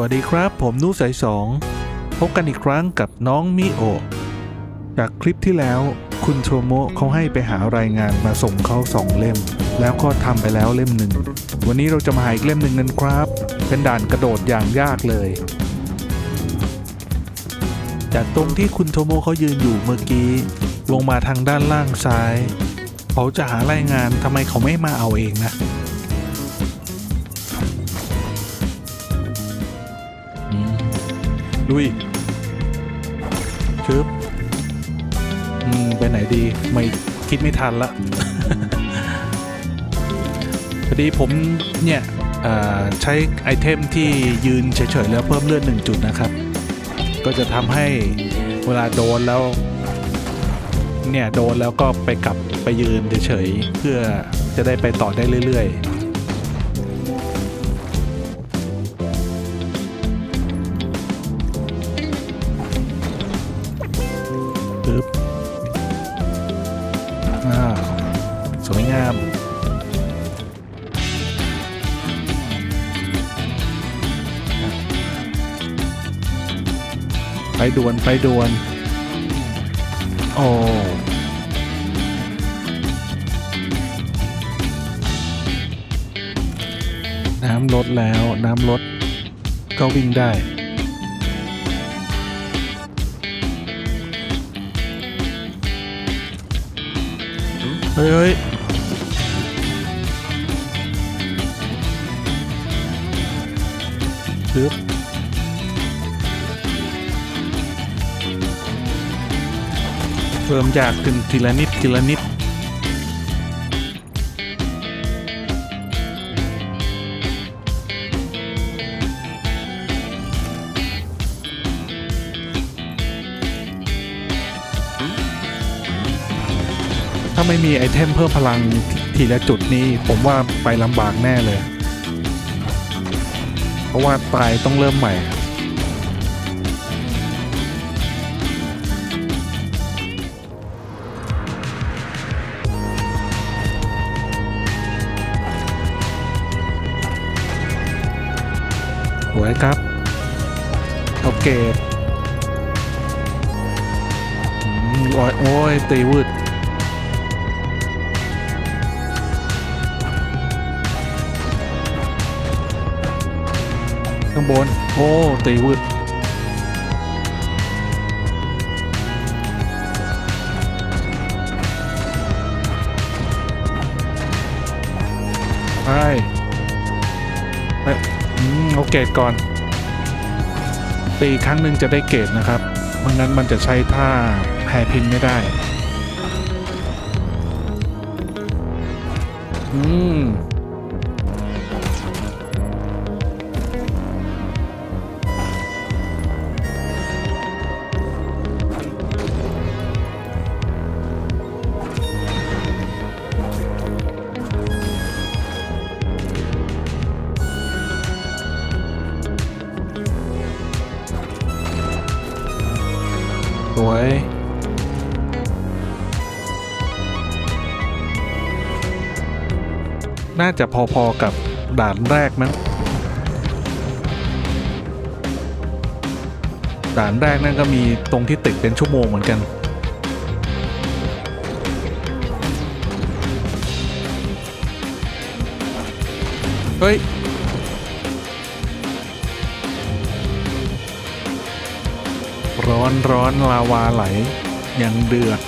วัสดีครับ ผมนุสายสองพบกันอีกครั้งกับน้องมิโอจากคลิปที่แล้วคุณโชโมะเขาให้ไปหารายงานมาส่งเขาสองเล่ม แล้วก็ทำไปแล้วเล่มหนึ่ง วันนี้เราจะมาหาอีกเล่มหนึ่งกันครับ เป็นด่านกระโดดอย่างยากเลย จากตรงที่คุณโทโมะเขายืนอยู่เมื่อกี้ ลงมาทางด้านล่างซ้าย เขาจะหารายงานทำไมเขาไม่มาเอาเองนะ ลุยชึบอืมไปไหนดีไม่คิดไม่ทันละพอดีผมเนี่ยใช้ไอเทมที่ยืนเฉยๆแล้วเพิ่มเลือดหนึ่งจุดนะครับ ก็จะทำให้เวลาโดนแล้ว เนี่ย โดนแล้วก็ไปกลับไปยืนเฉยๆเพื่อจะได้ไปต่อได้เรื่อย ๆามไปด่วนไปด่วน โอ้น้ำลดแล้วน้ำลดก็วิ่งได้ เฮ้ย เฮ้ยปึ๊บเพิ่มจากขึ้นทีละนิดทีละนิด ถ้าไม่มีไอเทมเพิ่มพลังทีละจุดนี้ผมว่าไปลำบากแน่เลย เพราะว่าตายต้องเริ่มใหม่สวยครับโอเคอืมโอ้ยโอ้ยตีวืด ข้างบน โอ้ตีวืดไปไปเอาเกรดก่อน ตีครั้งหนึ่งจะได้เกรดนะครับไมันงั้นมันจะใช้ท่าแพรพินไม่ได้ อืม น่าจะพอๆกับด่านแรกมั้งด่านแรกนั่นก็มีตรงที่ติดเป็นชั่วโมงเหมือนกันเฮ้ยร้อนร้อนลาวาไหลยังเดือด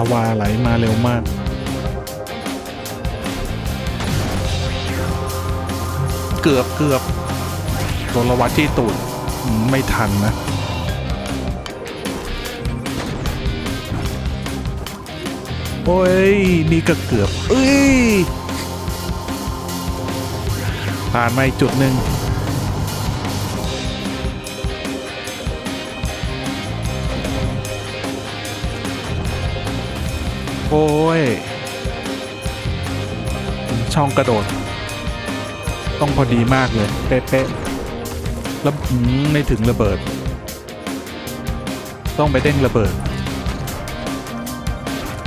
าวาไหลมาเร็วมากเกือบเกือบโดนละวัดที่ตูดอืมไม่ทันนะ โอ้ย นี่ก็เกือบ เอ้ยผ่านมาอีกจุดหนึ่ง โอ้ย ช่องกระโดด ต้องพอดีมากเลย เป๊ะๆแล้วไม่ถึงระเบิด ต้องไปเด้งระเบิด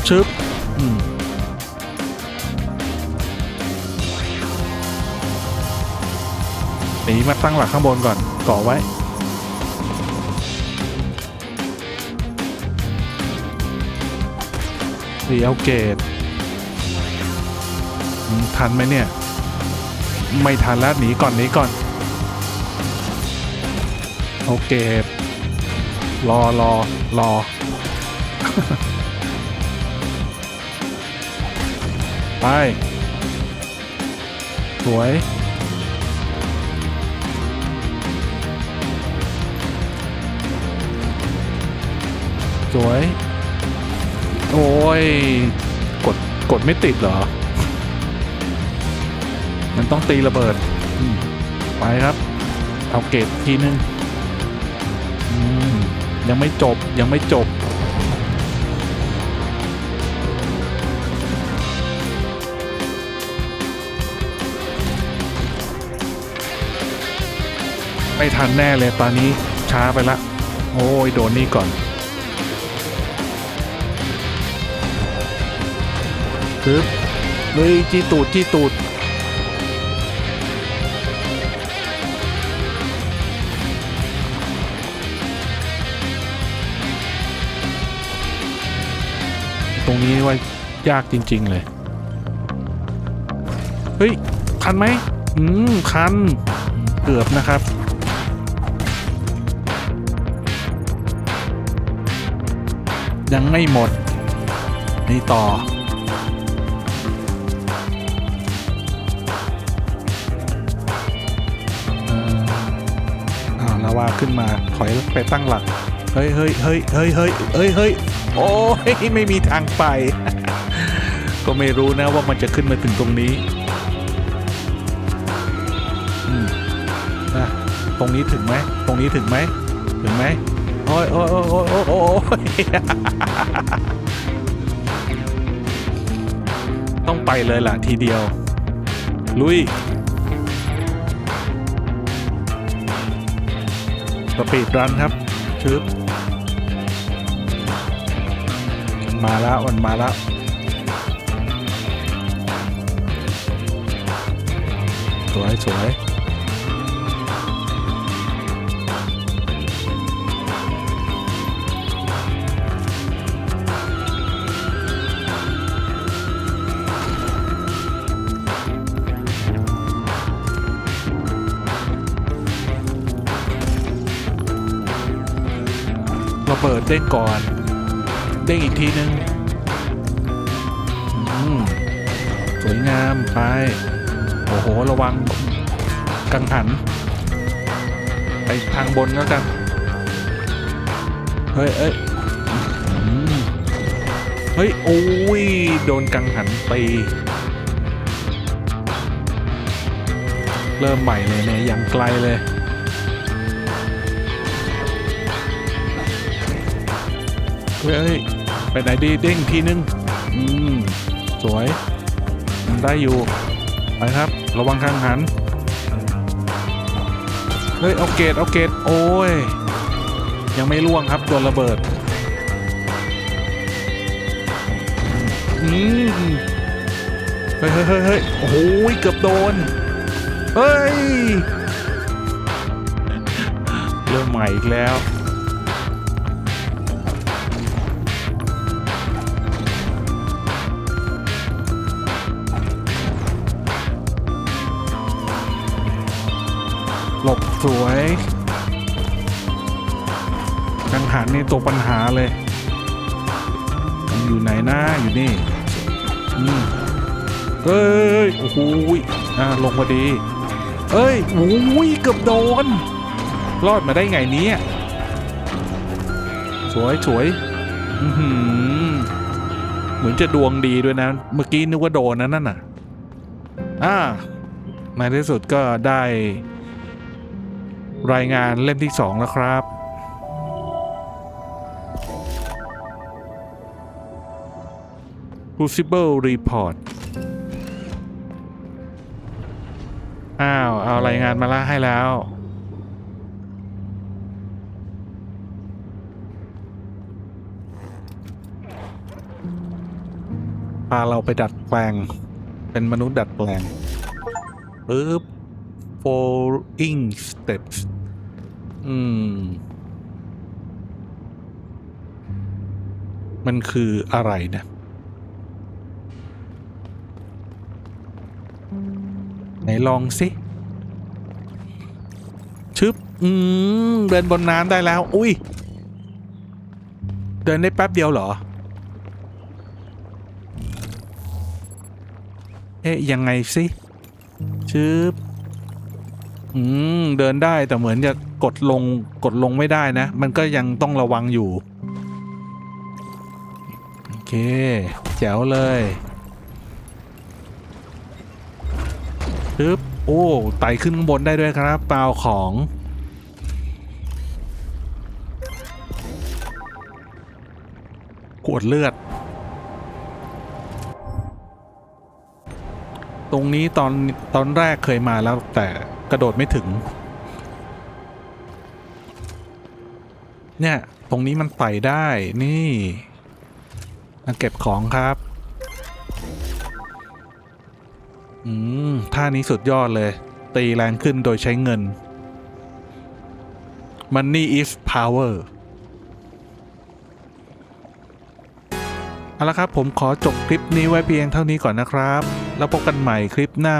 ชึบอืมหนีมาตั้งหลักข้างบนก่อนก่อไว้ รีเอาเกตทันไหมเนี่ย ไม่ทันแล้วหนีก่อนหนีก่อน เอาเกตรอรอรอไป สวย สวย โอ้ย กด กดไม่ติดเหรอ มันต้องตีระเบิด ไปครับ เอาเกตทีนึงยังไม่จบยังไม่จบ ไม่ทันแน่เลยตอนนี้ช้าไปละ โอ้ย โดนนี่ก่อน ปึ๊บเฮ้ยจี้ตูดจี้ตูดตรงนี้ว่ายากจริง ๆ เลย เฮ้ย คันไหม อืม คัน เกือบนะครับ ยังไม่หมด นี่ต่อ วลาขึ้นมาถอยไปตั้งหลัก เฮ้ยเฮ้ยเฮ้ยเฮ้ยเฮ้ยเฮ้ยเฮ้ยโอ้ยไม่มีทางไป ก็ไม่รู้นะว่ามันจะขึ้นมาถึงตรงนี้นะตรงนี้ถึงไหมตรงนี้ถึงไหมถึงไหมโอ้ยโอ้ยโอ้ยโอ้ยโอ้ยโอ้ยต้องไปเลยล่ะทีเดียว ลุย สปีดรันครับชึบมันมาแล้วมันมาแล้วสวยสวย ดเด้งก่อน เด้งอีกทีนึงสวยงามไป โอ้โห ระวัง กังหัน ไปทางบนแล้วกัน เฮ้ยเอ้ยเฮ้ย โอ้ย โดนกังหันตีเริ่มใหม่เลยเนี่ยยังไกลเลย เฮ้ยไปไหนดีเด้งทีนึง อืม สวยมันได้อยู่ ไปครับ ระวังข้างหัน เฮ้ย เอาเกตเอาเกตโอ้ย ยังไม่ล่วงครับ ตัวระเบิด อืม เฮ้ยเฮ้ยเฮ้ยเฮ้ยโอ้โหเกือบโดน เฮ้ย เริ่มใหม่อีกแล้ว สวยกังหันนี่ตัวปัญหาเลย อยู่ไหนนะอยู่นี่อืมเอ้ยโอ้โหอ่าลงพอดี เอ้ยโอ้ยเกือบโดน รอดมาได้ไงนี้สวยสวยอือหือเหมือนจะดวงดีด้วยนะ เมื่อกี้นึกว่าโดนนะนั่นน่ะ อ่าในที่สุดก็ได้ รายงานเล่มที่สองแล้วครับ Crucible Report อ้าว เอารายงานมาละให้แล้ว พาเราไปดัดแปลง เป็นมนุษย์ดัดแปลงปึ๊บ following steps อืม มันคืออะไรนะไหนลองสิชึบ อืม เดินบนน้ำได้แล้ว อุ้ย เดินได้แป๊บเดียวเหรอ เอ๊ะ ยังไงสิชึบ อืมเดินได้แต่เหมือนจะกดลงกดลงไม่ได้นะ มันก็ยังต้องระวังอยู่ โอเค แจ๋วเลยปึ๊บโอ้ไต่ขึ้นข้างบนได้ด้วยครับเปล่าของขวดเลือด ตรงนี้ตอนตอนแรกเคยมาแล้วแต่ กระโดดไม่ถึง เนี่ย ตรงนี้มันไต่ได้นี่มาเก็บของครับ อืม ท่านี้สุดยอดเลย ตีแรงขึ้นโดยใช้เงิน Money is power เอาละครับผมขอจบคลิปนี้ไว้เพียงเท่านี้ก่อนนะครับ แล้วพบกันใหม่คลิปหน้า